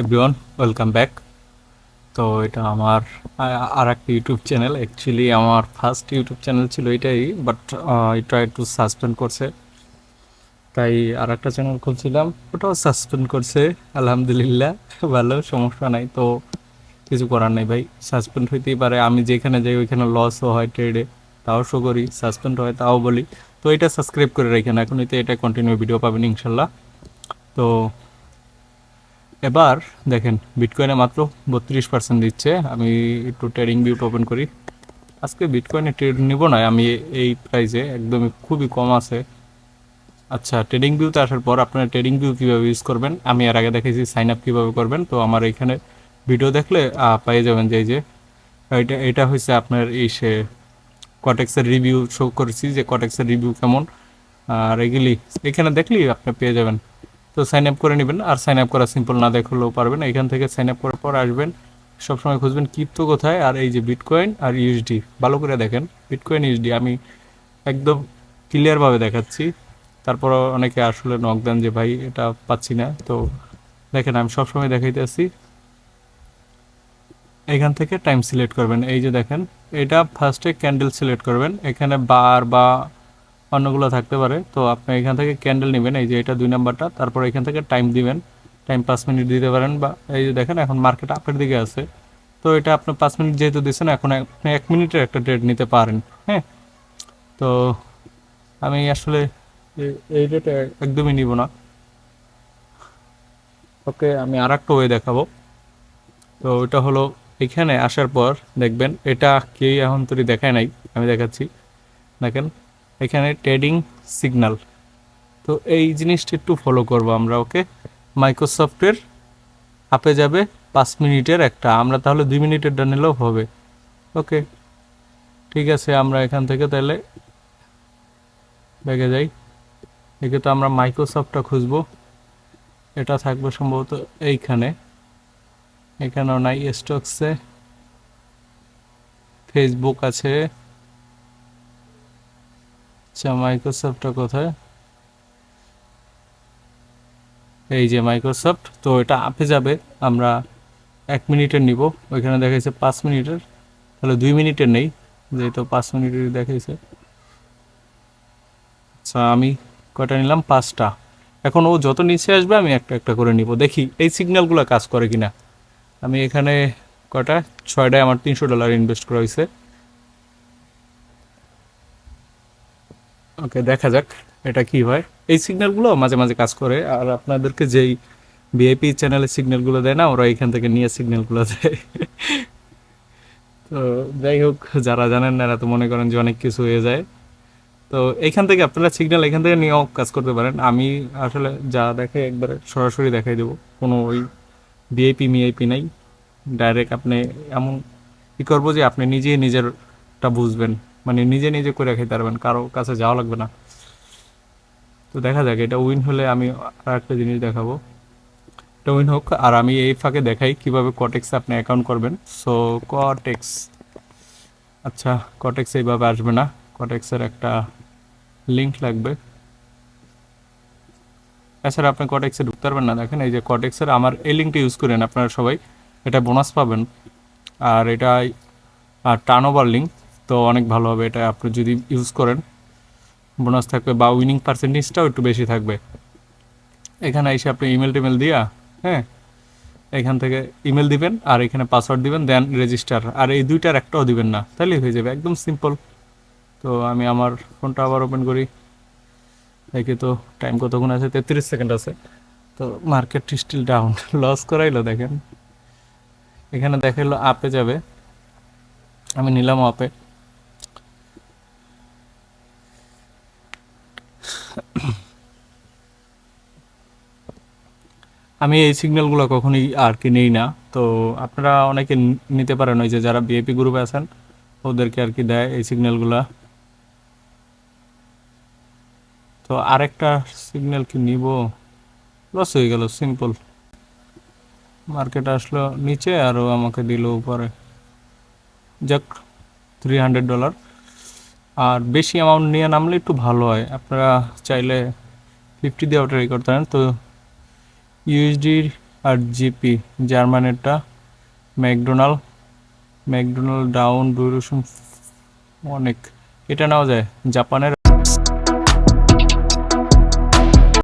Everyone welcome back তো এটা আমার আর একটা ইউটিউব চ্যানেল অ্যাকচুয়ালি আমার ফার্স্ট ইউটিউব চ্যানেল ছিল এটাই বাট এটা একটু সাসপেন্ড করছে। তাই আর একটা চ্যানেল খুলছিলাম, ওটাও সাসপেন্ড করছে। আলহামদুলিল্লাহ, ভালো, সমস্যা নাই। তো কিছু করার নেই ভাই সাসপেন্ড হইতেই পারে। আমি যেখানে যাই, ওইখানে লসও হয় ট্রেডে তাও শো করি সাসপেন্ড হয়, তাও বলি। তো এটা সাবস্ক্রাইব করে রাখেন। এখন এটা কন্টিনিউ ভিডিও পাবেন, ইনশাল্লাহ। তো এবার দেখেন বিটকয়েনে মাত্র বত্রিশ পার্সেন্ট দিচ্ছে। আমি একটু ট্রেডিং ভিউট ওপেন করি। আজকে বিটকয়েনে ট্রেড নিব না, আমি এই প্রাইসে একদমই খুবই কম আছে। আচ্ছা ট্রেডিং ভিউতে আসার পর আপনার ট্রেডিং ভিউ কীভাবে ইউজ করবেন? আমি এর আগে দেখেছি সাইন আপ কীভাবে করবেন। তো আমার এখানে ভিডিও দেখলে পেয়ে যাবেন যে যে, এটা এটা হচ্ছে আপনার এই সে কটেক্সের রিভিউ শো করেছি যে কটেক্সের রিভিউ কেমন। আর এগুলি এখানে দেখলেই আপনি পেয়ে যাবেন। তো সাইন আপ করে নেবেন আর সাইন আপ করা সিম্পল না দেখলেও পারবেন। এখান থেকে সাইন আপ করার পর আসবেন, সবসময় খুঁজবেন ক্রিপ্টো কোথায় আর এই যে বিটকয়েন আর ইউএসডি ভালো করে দেখেন বিটকয়েন ইউএসডি আমি একদম ক্লিয়ারভাবে দেখাচ্ছি। তারপর অনেকে আসলে নক দেন যে, ভাই, এটা পাচ্ছি না। তো দেখেন, আমি সবসময় দেখাইতে আসি এখান থেকে টাইম সিলেক্ট করবেন। এই যে দেখেন, এটা ফার্স্টে ক্যান্ডেল সিলেক্ট করবেন। এখানে বার বা অন্যগুলো থাকতে পারে। তো আপনি এখান থেকে ক্যান্ডেল নেবেন, এই যে এটা দুই নাম্বারটা, তারপর এখান থেকে টাইম দিবেন। টাইম পাঁচ মিনিট দিতে পারেন বা এই যে দেখেন এখন মার্কেট আপের দিকে আছে। তো এটা আপনি পাঁচ মিনিট যেহেতু দিচ্ছেন, এখন আপনি এক মিনিটের একটা ট্রেড নিতে পারেন হ্যাঁ? তো আমি আসলে এই রেটে একদমই নিব না। ওকে, আমি আর একটা ওয়ে দেখাবো। তো এটা হলো, এখানে আসার পর দেখবেন, এটা কেউ এখন তৈরি দেখায় নাই, আমি দেখাচ্ছি। দেখেন এখানে ট্রেডিং সিগন্যাল তো এই জিনিসটা একটু ফলো করব আমরা ওকে মাইক্রোসফটের আপে যাবে পাঁচ মিনিটের একটা। আমরা তাহলে দুই মিনিটেরটা নিলেও হবে ওকে ঠিক আছে, আমরা এখান থেকে তাহলে ব্যাগে যাই। একে তো আমরা মাইক্রোসফটটা খুঁজবো। এটা থাকবে সম্ভবত এইখানে। এখানেও নাই স্টকসে ফেসবুক আছে। আচ্ছা মাইক্রোসফটটা কোথায়? এই যে মাইক্রোসফট তো এটা আপে যাবে, আমরা এক মিনিটের নিব। ওইখানে দেখাইছে পাঁচ মিনিটের, তাহলে দুই মিনিটের নেই, যেহেতু পাঁচ মিনিটের দেখাইছে। আচ্ছা আমি কয়টা নিলাম? পাঁচটা। এখন ও যত নিচে আসবে, আমি একটা একটা করে নিব। দেখি, এই সিগন্যালগুলো কাজ করে কিনা। আমি এখানে কয়টা? ছয়টায় আমার তিনশো ডলার ইনভেস্ট করা হয়েছে। ওকে, দেখা যাক এটা কি হয়। এই সিগন্যালগুলো মাঝে মাঝে কাজ করে, আর আপনাদেরকে যেই ভিআইপি চ্যানেলের সিগন্যালগুলো দেয় না, ওরা এখান থেকে নিয়ে সিগন্যালগুলো দেয়। তো যাই হোক, যারা জানেন না, এরা তো মনে করেন যে অনেক কিছু হয়ে যায়। তো এইখান থেকে আপনারা সিগন্যাল এখান থেকে নিয়েও কাজ করতে পারেন। আমি আসলে যা দেখে একবারে সরাসরি দেখাই দেবো। কোনো ওই ভিআইপি মিআইপি নাই। ডাইরেক্ট আপনি এমন কি করব যে আপনি নিজেই নিজেরটা বুঝবেন। মানে নিজে নিজে করে খাইতে পারবেন, কারও কাছে যাওয়া লাগবে না। তো দেখা যাক, এটা উইন হলে আমি আর একটা জিনিস দেখাবো। এটা উইন হোক, আর আমি এই ফাঁকে দেখাই কীভাবে কটেক্স আপনি অ্যাকাউন্ট করবেন। সো কটেক্স আচ্ছা কটেক্স এইভাবে আসবে না। কটেক্সের একটা লিঙ্ক লাগবে। এছাড়া আপনি কটেক্সে ঢুকতে পারবেন না, দেখেন এই যে কটেক্সের আমার এই লিঙ্কটা ইউজ করেন আপনারা সবাই। এটা বোনাস পাবেন। আর এটা টার্ন ওভার লিঙ্ক তো অনেক ভালো হবে এটা আপনি যদি ইউজ করেন। বোনাস থাকবে বা উইনিং পার্সেন্টেজটাও একটু বেশি থাকবে। এখানে এসে আপনি ইমেল টিমেল দিয়া হ্যাঁ এখান থেকে ইমেল দিবেন আর এখানে পাসওয়ার্ড দিবেন দেন রেজিস্টার আর এই দুইটার একটাও দিবেন না, তাহলেই হয়ে যাবে, একদম সিম্পল তো আমি আমার ফোনটা আবার ওপেন করি। দেখি তো টাইম কতক্ষণ আছে, তেত্রিশ সেকেন্ড আছে। তো মার্কেট স্টিল ডাউন লস করাইলো, দেখেন। এখানে দেখাইলো আপে যাবে। আমি নিলাম আপে আমি এই সিগন্যালগুলো কখনোই আর কি নেই না। তো আপনারা অনেকে নিতে পারেন ওই যে যারা বিএপি গ্রুপে আছেন, ওদেরকে আর কি দেয় এই সিগন্যালগুলা তো আরেকটা সিগন্যাল কি নিব? লস হয়ে গেল সিম্পল মার্কেট আসলো নিচে আরও আমাকে দিল উপরে। যাক থ্রি হান্ড্রেড ডলার আর বেশি অ্যামাউন্ট নিয়ে নামলে একটু ভালো হয়। আপনারা চাইলে ফিফটি দিয়ে ট্রাই করতে পারেন তো ইউএসডির আর জিপি জার্মানেরটা ম্যাকডোনাল্ড ম্যাকডোনাল্ড ডাউন ডুরেশন অনেক। এটা নেওয়া যায় জাপানের